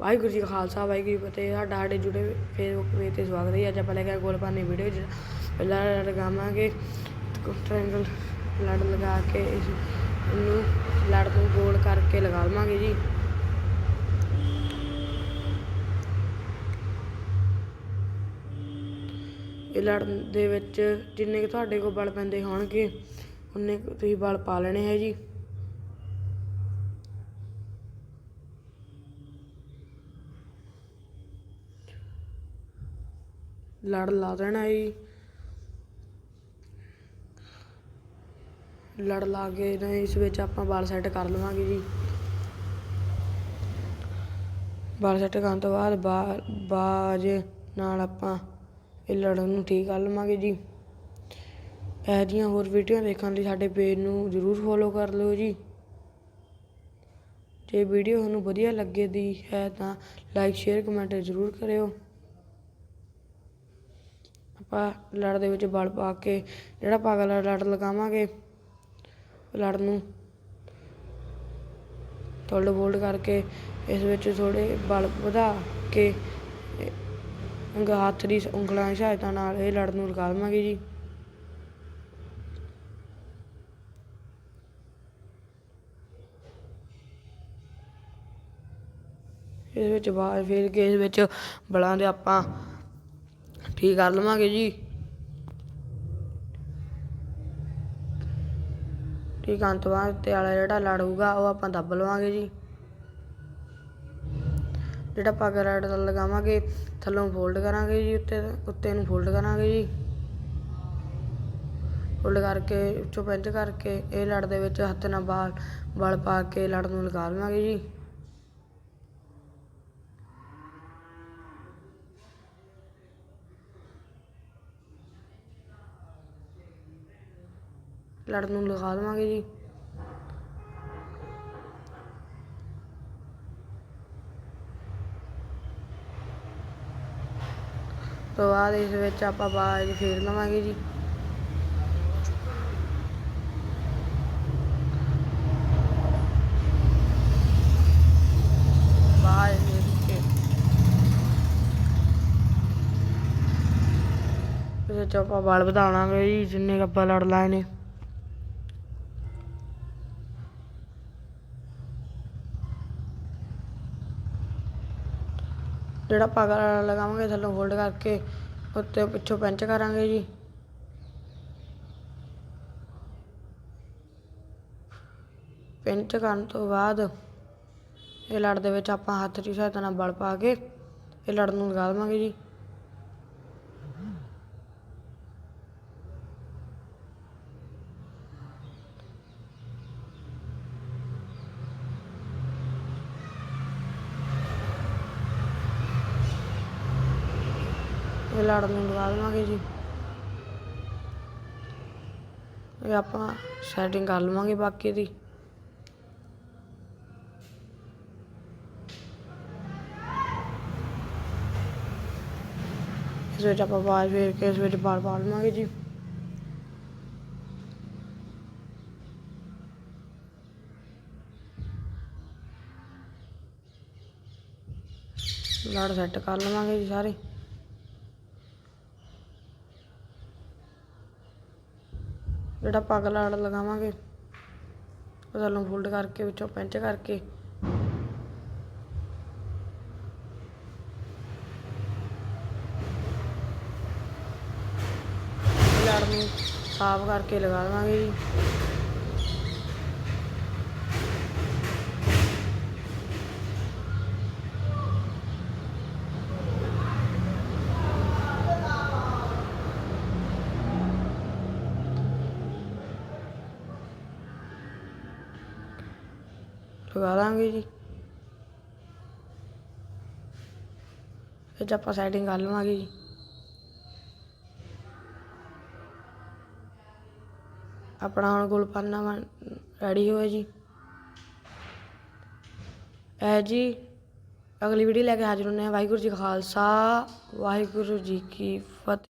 ਵਾਹਿਗੁਰੂ ਜੀ ਕਾ ਖਾਲਸਾ, ਵਾਹਿਗੁਰੂ ਜੀ ਫਤਿਹ। ਸਾਡਾ ਸਾਡੇ ਜੁੜੇ ਫੇਸਬੁੱਕ ਪੇਜ ਤੇ ਸਵਾਗਤ ਹੈ ਅੱਜ ਆਪਾਂ ਲੈ ਕੇ ਆਏ ਗੋਲਪਾਨੀ ਵੀਡੀਓ ਚ ਪਹਿਲਾਂ ਲਗਾਵਾਂਗੇ ਟ੍ਰਾਇੰਗਲ ਲੜ ਲਗਾ ਕੇ ਇਸ ਨੂੰ ਲੜ ਨੂੰ ਗੋਲ ਕਰਕੇ ਲਗਾ ਲਵਾਂਗੇ ਜੀ। ਇਹ ਲੜ ਦੇ ਵਿੱਚ ਜਿੰਨੇ ਕਿ ਤੁਹਾਡੇ ਕੋਲ ਬਲ ਪੈਂਦੇ ਹੋਣਗੇ, ਉਨੇ ਤੁਸੀਂ ਬਲ ਪਾ ਲੈਣੇ ਹੈ ਜੀ। ਲੜ ਲਾ ਦੇਣਾ ਜੀ ਲੜ ਲਾ ਕੇ ਨਾ ਇਸ ਵਿੱਚ ਆਪਾਂ ਬਾਲ ਸੈੱਟ ਕਰ ਲਵਾਂਗੇ ਜੀ। ਬਾਲ ਸੈੱਟ ਕਰਨ ਤੋਂ ਬਾਅਦ ਬਾਜ ਨਾਲ ਆਪਾਂ ਇਹ ਲੜਨ ਨੂੰ ਠੀਕ ਕਰ ਲਵਾਂਗੇ ਜੀ। ਇਹੋ ਜਿਹੀਆਂ ਹੋਰ ਵੀਡੀਓ ਦੇਖਣ ਲਈ ਸਾਡੇ ਪੇਜ ਨੂੰ ਜ਼ਰੂਰ ਫੋਲੋ ਕਰ ਲਿਓ ਜੀ। ਜੇ ਵੀਡੀਓ ਤੁਹਾਨੂੰ ਵਧੀਆ ਲੱਗੇ ਦੀ ਹੈ ਤਾਂ ਲਾਈਕ ਸ਼ੇਅਰ ਕਮੈਂਟ ਜ਼ਰੂਰ ਕਰਿਓ। ਆਪਾਂ ਲੜ ਦੇ ਵਿੱਚ ਬਲ ਪਾ ਕੇ, ਜਿਹੜਾ ਪਾਗਲ ਲੜ ਲਗਾਵਾਂਗੇ ਲੜ ਨੂੰ। ਤੋਲਡ ਫੋਲਡ ਕਰਕੇ ਇਸ ਵਿੱਚ ਥੋੜੇ ਬਲ ਵਧਾ ਕੇ ਇਹ ਹੱਥ ਦੀ ਉਂਗਲਾਂ ਦੀ ਸਹਾਇਤਾ ਨਾਲ ਇਹ ਲੜ ਨੂੰ ਲਗਾ ਲਵਾਂਗੇ ਜੀ। ਇਸ ਵਿੱਚ ਬਾਹਰ ਫੇਰ ਕੇ ਇਸ ਵਿੱਚ ਬਲਾਂ ਦੇ ਆਪਾਂ ਠੀਕ ਕਰ ਲਵਾਂਗੇ ਜੀ। ਠੀਕ ਕਰਨ ਤੋਂ ਬਾਅਦ ਤੇ ਵਾਲਾ ਜਿਹੜਾ ਲੜ ਉਹ ਆਪਾਂ ਦੱਬ ਲਵਾਂਗੇ ਜੀ। ਜਿਹੜਾ ਪੱਗ ਲੜ ਲਗਾਵਾਂਗੇ, ਥੱਲੋਂ ਫੋਲਡ ਕਰਾਂਗੇ ਜੀ ਉੱਤੇ ਉੱਤੇ ਨੂੰ ਫੋਲਡ ਕਰਾਂਗੇ ਜੀ। ਫੋਲਡ ਕਰਕੇ ਉੱਚੋਂ ਪੈਂਚ ਕਰਕੇ, ਇਹ ਲੜ ਦੇ ਵਿੱਚ ਹੱਥ ਨਾਲ ਬਾਲ, ਬਲ ਪਾ ਕੇ ਲੜ ਨੂੰ ਲਗਾ ਲਵਾਂਗੇ ਜੀ। ਲੜਨ ਨੂੰ ਲਗਾ ਦੇਵਾਂਗੇ ਜੀ। ਤੋਂ ਬਾਅਦ ਇਸ ਵਿੱਚ ਆਪਾਂ ਬਾਜ ਫੇਰ ਲਵਾਂਗੇ ਜੀ। ਬਾਜ ਫੇਰ ਕੇ ਆਪਾਂ ਬਲ ਵਧਾਉਣਾਗੇ ਜੀ, ਜਿੰਨੇ ਕੁ ਆਪਾਂ ਲੜ ਲਾਏ ਨੇ। ਜਿਹੜਾ ਪਾਗਾ ਲਗਾਵਾਂਗੇ ਥੱਲੋਂ ਹੋਲਡ ਕਰਕੇ, ਉੱਤੇ ਪਿੱਛੋਂ ਪੈਂਚ ਕਰਾਂਗੇ ਜੀ। ਪੈਂਚ ਕਰਨ ਤੋਂ ਬਾਅਦ ਇਹ ਲੜ ਦੇ ਵਿੱਚ ਆਪਾਂ ਹੱਥ ਦੀ ਸਹਾਇਤਾ ਨਾਲ ਬਲ ਪਾ ਕੇ ਇਹ ਲੜ ਨੂੰ ਲਗਾ ਦੇਵਾਂਗੇ ਜੀ। ਇਹ ਲੜ ਨੂੰ ਲਗਾ ਲਵਾਂਗੇ ਜੀ। ਇਹ ਆਪਾਂ ਸੈਟਿੰਗ ਕਰ ਲਵਾਂਗੇ ਬਾਕੀ ਦੀ। ਇਸ ਵਿੱਚ ਆਪਾਂ ਬਾਲ ਫੇਰ ਕੇ ਇਸ ਵਿੱਚ ਬਾਲ ਪਾ ਲਵਾਂਗੇ ਜੀ। ਲੜ ਸੈੱਟ ਕਰ ਲਵਾਂਗੇ ਜੀ ਸਾਰੇ। ਜਿਹੜਾ ਪੱਗ ਲੜ ਲਗਾਵਾਂਗੇ, ਉਹ ਥੱਲੋਂ ਫੋਲਡ ਕਰਕੇ, ਵਿੱਚੋਂ ਪੈਂਚ ਕਰਕੇ। ਇਹ ਨੂੰ ਸਾਫ਼ ਕਰਕੇ ਲਗਾ ਦੇਵਾਂਗੇ ਜੀ। ਲਗਾ ਦਾਂਗੇ ਜੀ। ਇਹ 'ਚ ਆਪਾਂ ਸੈਟਿੰਗ ਕਰ ਲਵਾਂਗੇ ਜੀ। ਆਪਣਾ ਹੁਣ ਗੋਲ ਗੁਲਪਾਨਾ ਰੈਡੀ ਹੋਇਆ ਜੀ। ਇਹ ਜੀ, ਅਗਲੀ ਵੀਡੀਓ ਲੈ ਕੇ ਹਾਜ਼ਰ ਹੁੰਦੇ ਹਾਂ। ਵਾਹਿਗੁਰੂ ਜੀ ਖਾਲਸਾ, ਵਾਹਿਗੁਰੂ ਜੀ ਕੀ ਫਤਿਹ।